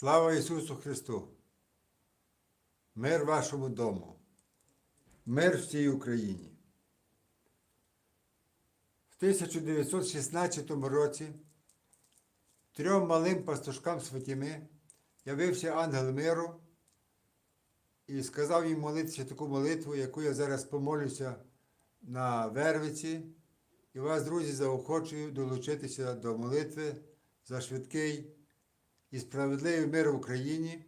Слава Ісусу Христу! Мир вашому дому, мир всій Україні. В 1916 році трьом малим пастушкам Святіми явився ангел миру і сказав їм молитися таку молитву, яку я зараз помолюся на Вервиці. І вас, друзі, заохочую долучитися до молитви за швидкий і справедливий мир в Україні,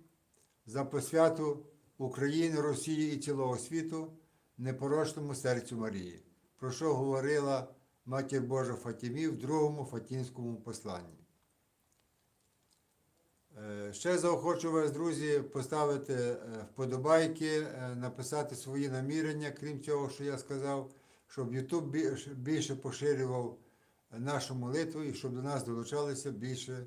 за посвяту України, Росії і цілого світу непорочному серцю Марії, про що говорила Матір Божа Фатімі в другому Фатінському посланні. Е, Ще заохочу вас, друзі, поставити е, вподобайки, е, написати свої намірення, крім цього, що я сказав, щоб більш- більше поширював нашу молитву і щоб до нас долучалося більше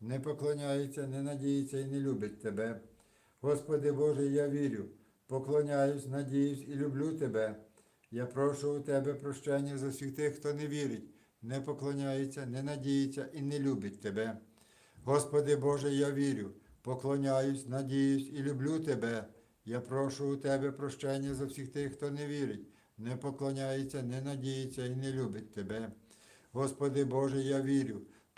не поклоняється, не надіється і не любить тебе. Господи Боже, я вірю, поклоняюсь, надіюсь і люблю тебе. Я прошу у тебе прощення за всіх тих, хто не вірить, не поклоняється, не надіється і не любить тебе. Господи Боже, я вірю, поклоняюсь, надіюсь і люблю тебе. Я прошу у тебе прощення за всіх тих, хто не вірить, не поклоняється, не надіється і не любить тебе. Господи Боже, я вірю,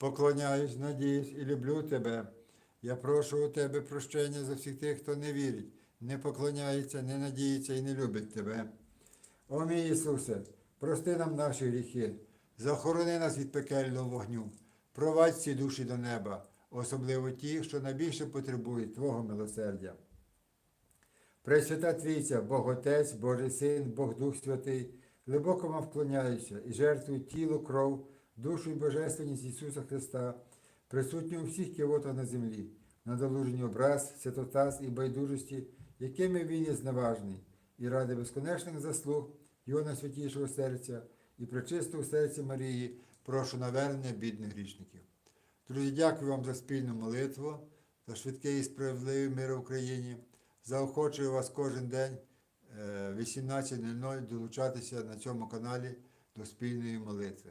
поклоняюсь, надіюсь і люблю тебе. Я прошу у тебе прощення за всіх тих, хто не вірить, не поклоняється, не надіється і не любить тебе. О мій Ісусе, прости нам наші гріхи, захорони нас від пекельного вогню, провадь ці душі до неба, особливо ті, що найбільше потребують Твого милосердя. Пресвята Трійця, Бог Отець, Божий Син, Бог Дух Святий, глибоко вам вклоняюся і жертвую тіло, кров, душу і божественність Ісуса Христа, присутню у всіх кивотах на землі, на долужені образ, святотаз і байдужості, якими він є зневажний, і ради безконечних заслуг Його найсвятішого серця і пречистого серця Марії, прошу навернення бідних грішників. Друзі, дякую вам за спільну молитву, за швидкий і справедливий мир в Україні. Заохочую вас кожен день е, 18.00 долучатися на цьому каналі до спільної молитви.